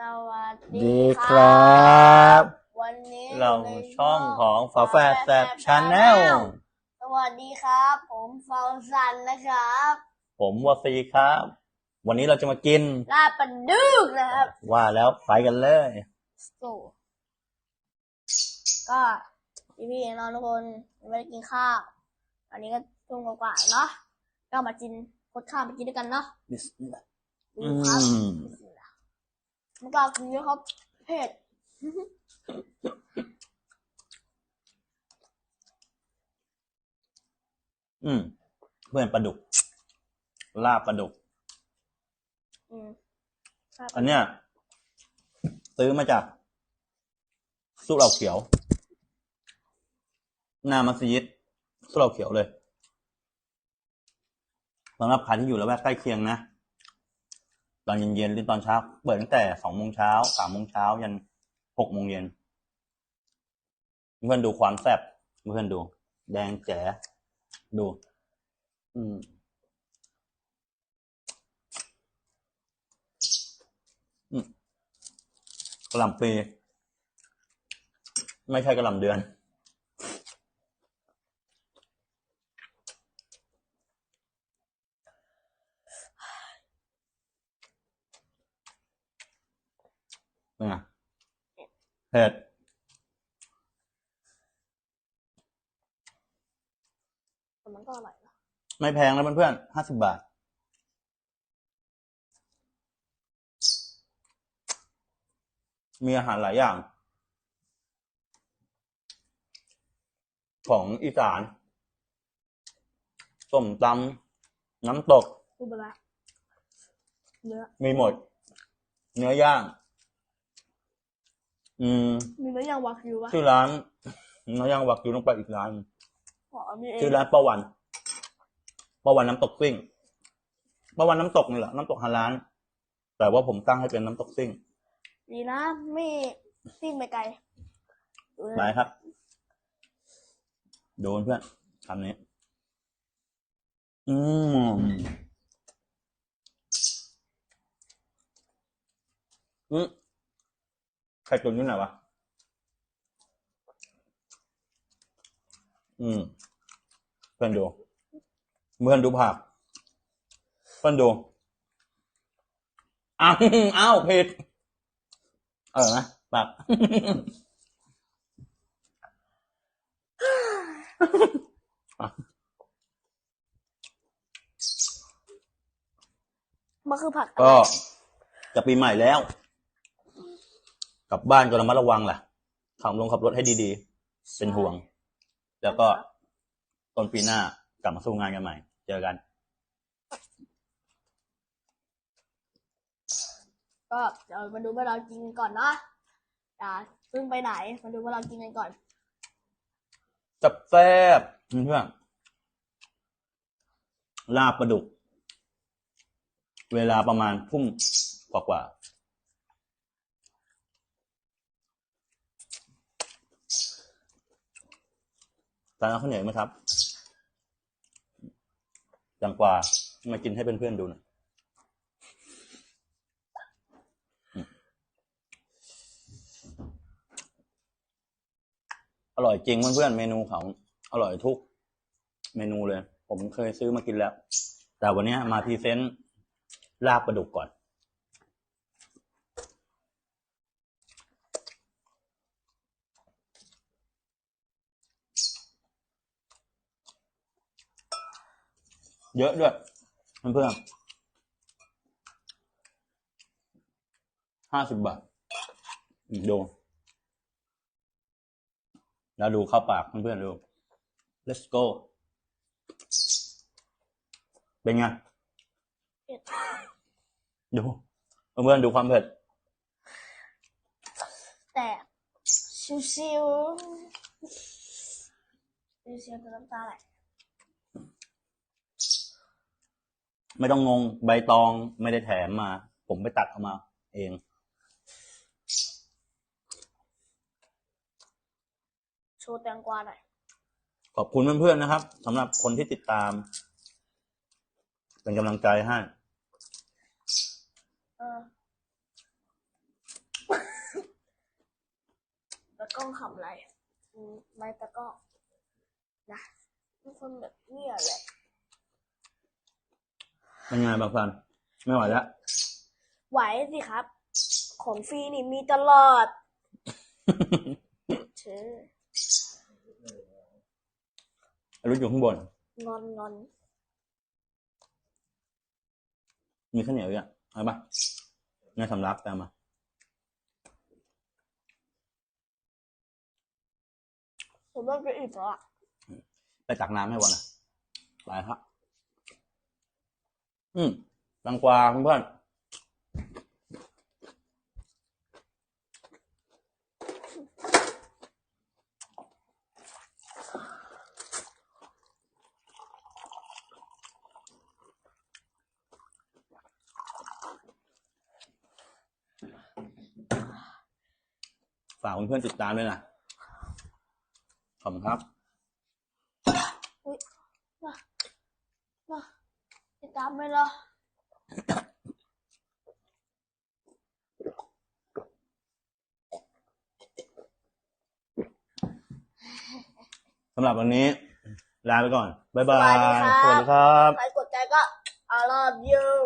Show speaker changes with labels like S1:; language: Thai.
S1: สวัส
S2: ดีครับ
S1: วันนี้
S2: เรา
S1: ใน
S2: ช่องของฝาแฝดแซบชาแนล
S1: สวัสดีครับ ผมฟาวซันนะครับ
S2: ผมวาซีครับ วันนี้เราจะมากิน
S1: ลาบปลาดุกนะครับ
S2: ว่าแล้วไปกันเลย
S1: โซก็พี่พี่ๆน้องทุกคนยังไม่ได้กินข้าวอันนี้ก็ทุ่มกว่าๆเนาะก็มากินกดข้าวไปกินด้วยกันเนาะ
S2: บิสมิลลาห์
S1: ดู
S2: อื
S1: ครับ
S2: ม
S1: มันก็กินเยอะครับเผ็ด
S2: อืมเพื่อนปลาดุก ลาบปลาดุก
S1: อืม
S2: อันเนี้ยซื้อมาจากสุเหร่าเขียว หน้ามัสยิดสุเหร่าเขียวเลยสำหรับใครที่อยู่ละแวกใกล้เคียงนะ ตอนเย็นๆหรือตอนเช้า เปิดตั้งแต่สองโมงเช้าสามโมงเช้ายันหกโมงเย็นเพื่อนดูความแซ่บเพื่อนดู แดงแจ๋ดู อืมกระหล่ำปีไม่ใช่กระหล่ำเดือน เป็นไงเผ็ด
S1: แต่มันก็อร่อยนะ
S2: ไม่แพงนะเพื่อนๆห้าสิบบาท มีอาหารหลายอย่าง ของอีสานส้มตำน้ำตก
S1: พูดไปละเนื้อ
S2: มีหมด เนื้อย่าง อืม
S1: มีเนื้อย่างวากิวปะ
S2: ชื่อร้านเนื้อย่างวากิวต้องไปอีกร้าน
S1: อ๋อมีเอง
S2: ชื่อร้านป้าวันป้าวันน้ำตกซิ่งป้าวันน้ำตกนี่แหละน้ำตกฮาลาน แต่ว่าผมตั้งให้เป็นน้ำตกซิ่ง
S1: ดีนะไม่ซิ่งไปไกลดูนะ
S2: ไหนครับ โดนเพื่อนคำนี้ อืมอืม ไข่ตุ๋นอยู่ไหนวะ อืม เพื่อนดูเพื่อนดูผัก เพื่อนดูอ้าวอ้าวผิด เออนะผัก
S1: มันคือผัก
S2: ก็จะปีใหม่แล้วก ลับบ้านก็ระมัดระวังล่ะขับลงขับรถให้ดีๆ เป็นห่วง แล้วก็ต้นปีหน้ากลับมาสู้งานกันใหม่ เจอกัน
S1: ก็เดี๋ยวมาดูว่าเรากินกันก่อนเนาะอย่าเพิ่งไปไหน มาดูว่าเรากินกันก่อน
S2: จับแซ่บเพื่อนลาบปลาดุก เวลาประมาณทุ่มกว่าๆ ตอนนั้นข้าวเหนียวไหมครับจังกว่ามากินให้เพื่อนๆดูหน่อยอืมอร่อยจริงเพื่อนๆเมนูเขาอร่อยทุก เมนูเลย ผมเคยซื้อมากินแล้ว แต่วันนี้มาพรีเซนต์ลาบปลาดุกก่อน เยอะด้วยเพื่อนๆห้าสิบบาทอืมดูแล้วดูเข้าปากเพื่อนๆดู let's go เป็นไง
S1: ดู
S2: เพื่อนๆดูความเผ็ด
S1: แต่ชิวๆชิวๆจนน้ำตาไหล
S2: ไม่ต้องงงใบตองไม่ได้แถมมา ผมไปตัดออกมาเอง
S1: โชว์แตงกวาหน่อย
S2: ขอบคุณเพื่อนๆนะครับสำหรับคนที่ติดตาม เป็นกำลังใจให้
S1: ตะก้องขำไรไม่ตะก้องนะทุกคนแบบเนี่ยแหละ
S2: เป็นไงบางฟันไม่ไหวแล้ว
S1: ไหวสิครับ ของฟรีนี่มีตลอดเชอ
S2: รุดอยู่ข้างบน
S1: งอนงอน
S2: มีข้าวเหนียวอีกอะเอาปะเงินสำรับตามมา
S1: ผมว่าจะอิ่มแล้วอะ
S2: ไปตักน้ำให้วันนะไปครับ อืมตังกวาเพื่อนฝากเพื่อนๆติดตามด้วยนะ ขอบคุณครับ
S1: ติดตามไปเหรอ
S2: สำหรับวันนี้ลาไปก่อน บ๊ายบาย
S1: สวัสดีครับ
S2: สวัสดีครับ
S1: ใครกดใจก็ I love you